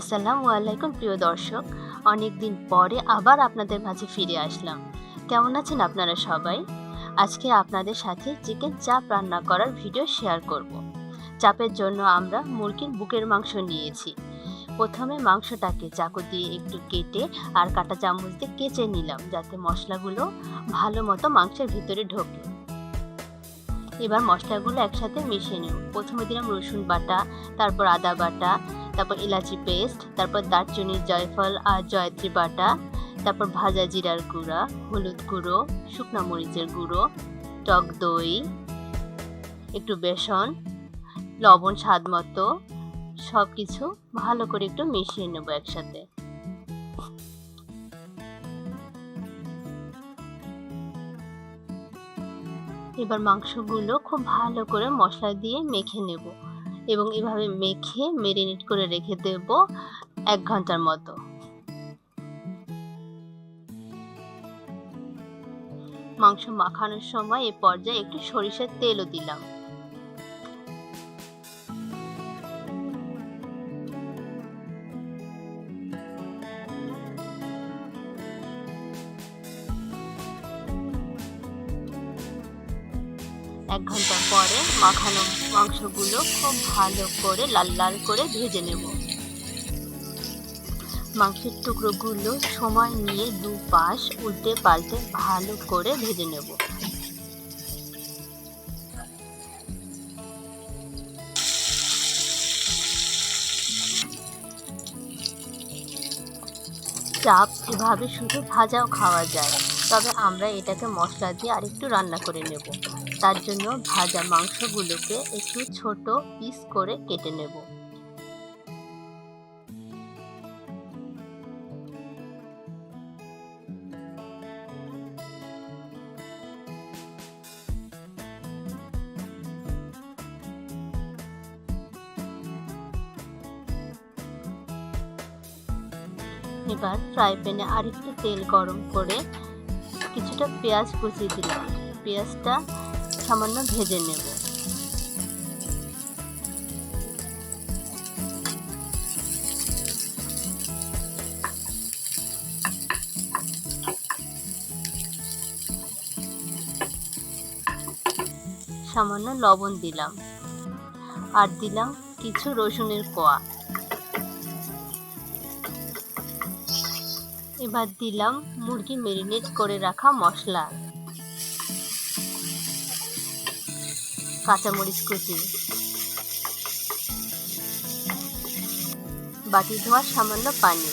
আসসালামু আলাইকুম, প্রিয় দর্শক। অনেক দিন পরে আবার আপনাদের মাঝে ফিরে আসলাম। কেমন আছেন আপনারা সবাই? আজকে আপনাদের সাথে চিকেন চাপ রান্না করার ভিডিও শেয়ার করব। চাপের জন্য আমরা মুরগির বুকের মাংস নিয়েছি। প্রথমে মাংসটাকে চাকু দিয়ে একটু কেটে আর কাটা চামচ দিয়ে কেচে নিলাম, যাতে মশলাগুলো ভালো মতো মাংসের ভিতরে ঢোকে। এবার মশলাগুলো একসাথে মিশিয়ে নেব। প্রথমে দিলাম রসুন বাটা, তারপর আদা বাটা তারপর ইলাচি পেস্ট, তারপর দারচিনি, জয়ফল আর জয়ত্রী বাটা, তারপর ভাজা জিরার গুঁড়া, হলুদ গুঁড়ো, শুকনো মরিচের গুঁড়ো, টক দই, একটু বেসন, লবণ স্বাদ মতো সব কিছু ভালো করে একটু মিশিয়ে নেব একসাথে। এবার মাংসগুলো খুব ভালো করে মশলা দিয়ে মেখে নেব। এবং এভাবে মেখে মেরিনেট করে রেখে দেব এক ঘণ্টার মতো। মাংস মাখানোর সময় এ পর্যায়ে একটু সরিষার তেলও দিলাম। এক ঘণ্টা পরে মাখানো মাংসগুলো খুব ভালো করে লাল লাল করে ভেজে নেব। মাংসের টুকরোগুলো সময় নিয়ে দু পাশ উল্টে পাল্টে ভালো করে ভেজে নেব। চাপ এভাবে শুধু ভাজাও খাওয়া যায়, তবে আমরা এটাকে মশলা দিয়ে আরেকটু রান্না করে নেব। তার জন্য ভাজা মাংসগুলোকে একটু ছোট পিস করে কেটে নেব। এবার ফ্রাই প্যানে আরেকটু তেল গরম করে কিছুটা পেঁয়াজ কুচিয়ে দিলাম। পেঁয়াজটা সামান্য ভেজে নেব। সামান্য লবণ দিলাম। আর দিলাম কিছু রসুনের কোয়া। এবার দিলাম মুরগি মেরিনেট করে রাখা মশলা। কাঁচামরিচ কুচি। বাটি ধোয়ার সামান্য পানি।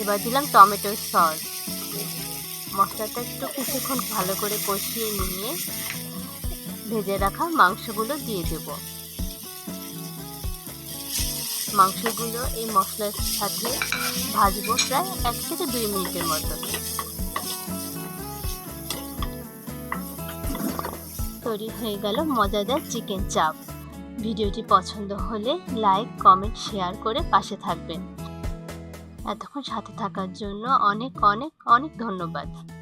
এবার দিলাম টমেটো সস। মশলাটা একটু কিছুক্ষণ ভালো করে কষিয়ে নিয়ে ভেজে রাখা মাংসগুলো দিয়ে দেবো। মাংসগুলো এই মশলার সাথে ভাজবো প্রায় এক থেকে দুই মিনিটের মতো। তৈরি হয়ে গেল মজাদার চিকেন চাপ। ভিডিওটি পছন্দ হলে লাইক, কমেন্ট, শেয়ার করে পাশে থাকবেন। এতক্ষণ সাথে থাকার জন্য অনেক অনেক অনেক ধন্যবাদ।